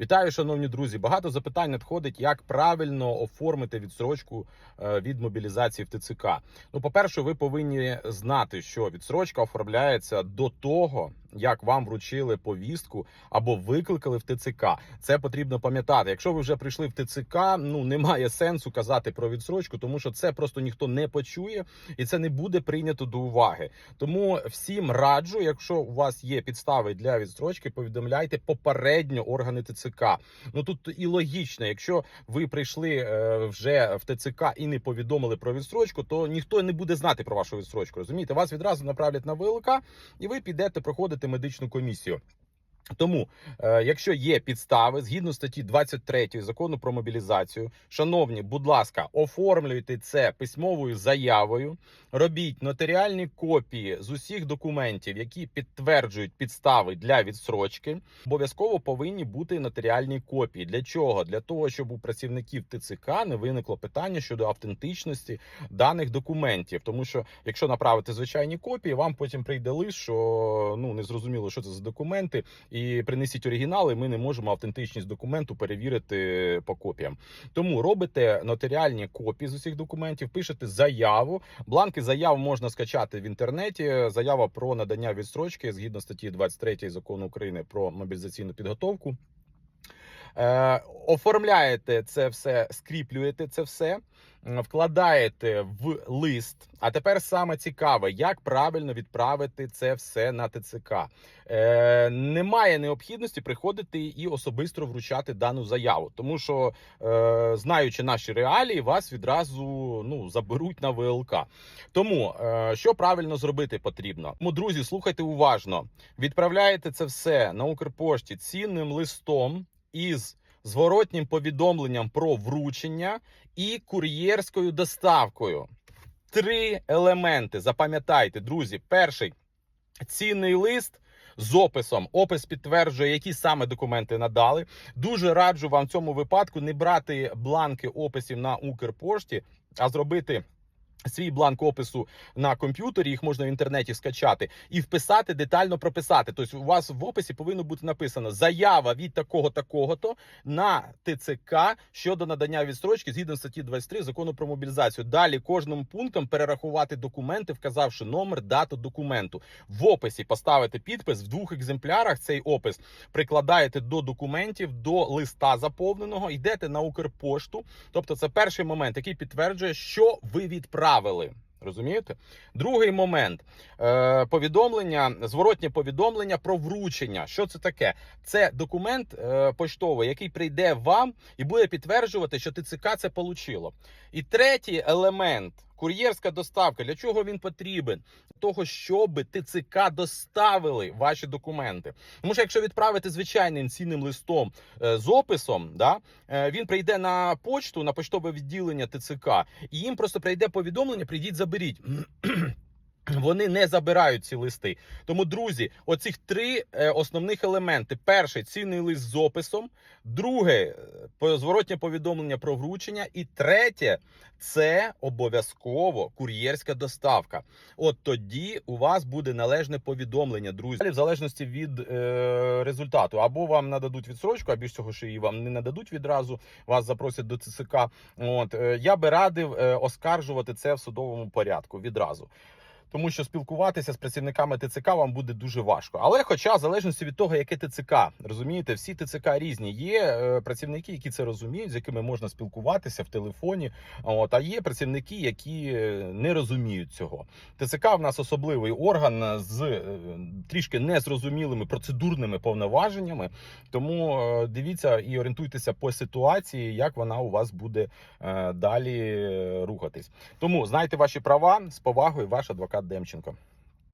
Вітаю, шановні друзі. Багато запитань надходить, як правильно оформити відсрочку е, від мобілізації в ТЦК. Ну, по-перше, ви повинні знати, що відсрочка оформляється до того, як вам вручили повістку або викликали в ТЦК. Це потрібно пам'ятати. Якщо ви вже прийшли в ТЦК, ну немає сенсу казати про відсрочку, тому що це просто ніхто не почує і це не буде прийнято до уваги. Тому всім раджу, якщо у вас є підстави для відстрочки, повідомляйте попередньо органи ТЦК. Ну тут і логічно, якщо ви прийшли е, вже в ТЦК і не повідомили про відстрочку, то ніхто не буде знати про вашу відстрочку. Розумієте, вас відразу направлять на ВЛК, і ви підете проходити медичну комісію. Тому, е, якщо є підстави згідно статті 23 закону про мобілізацію, шановні, будь ласка, оформлюйте це письмовою заявою, робіть нотаріальні копії з усіх документів, які підтверджують підстави для відсрочки. Обов'язково повинні бути нотаріальні копії. Для чого? Для того, щоб у працівників ТЦК не виникло питання щодо автентичності даних документів. Тому що, якщо направити звичайні копії, вам потім прийде лист, що ну не зрозуміло, що це за документи і принесіть оригінали. Ми не можемо автентичність документу перевірити по копіям. Тому робите нотаріальні копії з усіх документів, пишете заяву. Бланки заяв можна скачати в інтернеті. Заява про надання відстрочки згідно статті 23 закону України про мобілізаційну підготовку. Оформляєте це все, скріплюєте це все, вкладаєте в лист. А тепер саме цікаве, як правильно відправити це все на ТЦК. Е, немає необхідності приходити і особисто вручати дану заяву, тому що, е, знаючи наші реалії, вас відразу ну заберуть на ВЛК. Тому е, що правильно зробити потрібно? Тому, друзі, слухайте уважно. Відправляєте це все на Укрпошті цінним листом із зворотнім повідомленням про вручення і кур'єрською доставкою. Три елементи. Запам'ятайте, друзі. Перший цінний лист. З описом опис підтверджує, які саме документи надали. Дуже раджу вам в цьому випадку не брати бланки описів на Укрпошті, а зробити свій бланк опису на комп'ютері. Їх можна в інтернеті скачати і вписати детально прописати. Тобто, у вас в описі повинно бути написано заява від такого такого то на ТЦК щодо надання відстрочки згідно статті 23 закону про мобілізацію. Далі кожним пунктом перерахувати документи, вказавши номер, дату документу. В описі поставити підпис в двох екземплярах. Цей опис прикладаєте до документів, до листа заповненого, йдете на Укрпошту. Тобто, це перший момент, який підтверджує, що ви відправили. Розумієте? Другий момент е, повідомлення, зворотнє повідомлення про вручення. Що це таке? Це документ е, поштовий, який прийде вам і буде підтверджувати, що ТЦК це получило. І третій елемент. Кур'єрська доставка. Для чого він потрібен? Того, щоб ТЦК доставили ваші документи. Тому що якщо відправити звичайним цінним листом е, з описом, да, е, він прийде на почту, на поштове відділення ТЦК, і їм просто прийде повідомлення: прийдіть, заберіть. Вони не забирають ці листи. Тому, друзі, оцих три е, основних елементи: перший цінний лист з описом, друге зворотнє повідомлення про вручення, і третє це обов'язково кур'єрська доставка. От тоді у вас буде належне повідомлення, друзі. В залежності від е, результату, або вам нададуть відсрочку, а більш цього, що і вам не нададуть відразу, вас запросять до ЦСК. От е, я би радив е, оскаржувати це в судовому порядку відразу. Тому що спілкуватися з працівниками ТЦК вам буде дуже важко. Але, хоча, в залежності від того, яке ТЦК, розумієте, всі ТЦК різні. Є е, працівники, які це розуміють, з якими можна спілкуватися в телефоні. От а є працівники, які е, не розуміють цього. ТЦК в нас особливий орган з е, трішки незрозумілими процедурними повноваженнями. Тому дивіться і орієнтуйтеся по ситуації, як вона у вас буде далі рухатись. Тому знайте ваші права з повагою, ваш адвокат Демченко.